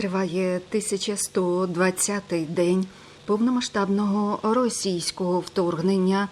Триває 1120-й день повномасштабного російського вторгнення.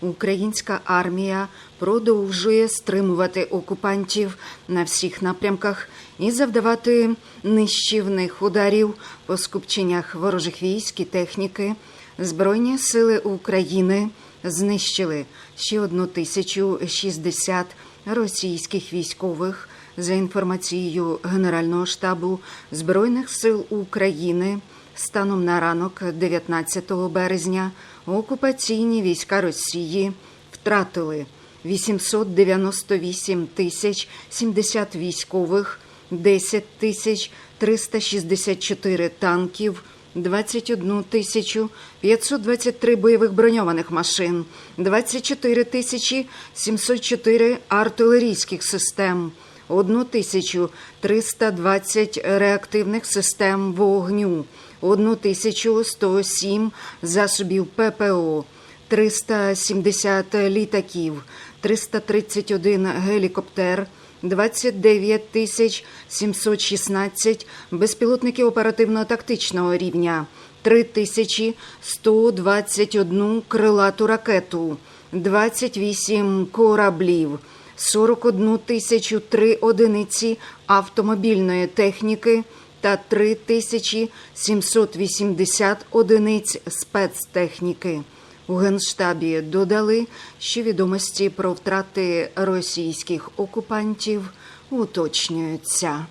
Українська армія продовжує стримувати окупантів на всіх напрямках і завдавати нищівних ударів по скупченнях ворожих військ і техніки. Збройні сили України знищили ще одну тисячу шістдесят російських військових. За інформацією Генерального штабу Збройних сил України, станом на ранок 19 березня окупаційні війська Росії втратили 898 тисяч 70 військових, 10 тисяч 364 танків, 21 тисячу 523 бойових броньованих машин, 24 тисячі 704 артилерійських систем, 1320 реактивних систем вогню, 1107 засобів ППО, 370 літаків, 331 гелікоптер, 29 тисяч 716 безпілотників оперативно-тактичного рівня, 3 тисячі 121 крилату ракету, 28 кораблів, 41 тисячу 3 одиниці автомобільної техніки та 3 тисячі 780 одиниць спецтехніки. У Генштабі додали, що відомості про втрати російських окупантів уточнюються.